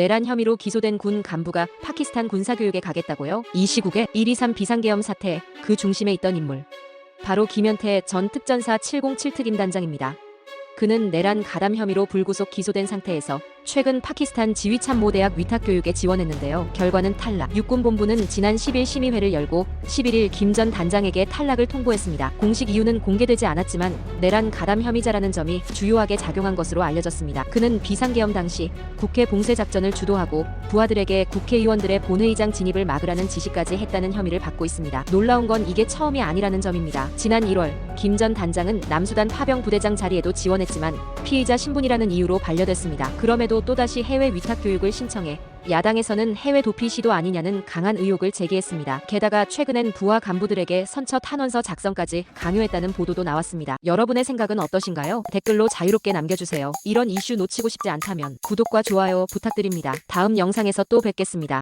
내란 혐의로 기소된 군 간부가 파키스탄 군사교육에 가겠다고요? 이 시국에 123 비상계엄 사태 그 중심에 있던 인물. 바로 김현태 전 특전사 707 특임단장입니다. 그는 내란 가담 혐의로 불구속 기소된 상태에서 최근 파키스탄 지휘참모대학 위탁교육에 지원했는데요. 결과는 탈락. 육군본부는 지난 10일 심의회를 열고 11일 김 전 단장에게 탈락을 통보했습니다. 공식 이유는 공개되지 않았지만 내란 가담 혐의자라는 점이 주요하게 작용한 것으로 알려졌습니다. 그는 비상계엄 당시 국회 봉쇄 작전을 주도하고 부하들에게 국회의원들의 본회의장 진입을 막으라는 지시까지 했다는 혐의를 받고 있습니다. 놀라운 건 이게 처음이 아니라는 점입니다. 지난 1월 김 전 단장은 남수단 파병 부대장 자리에도 지원했지만 피의자 신분이라는 이유로 반려됐습니다. 그럼에도 또다시 해외 위탁 교육을 신청해 야당에서는 해외 도피 시도 아니냐는 강한 의혹을 제기했습니다. 게다가 최근엔 부하 간부들에게 선처 탄원서 작성까지 강요했다는 보도도 나왔습니다. 여러분의 생각은 어떠신가요? 댓글로 자유롭게 남겨주세요. 이런 이슈 놓치고 싶지 않다면 구독과 좋아요 부탁드립니다. 다음 영상에서 또 뵙겠습니다.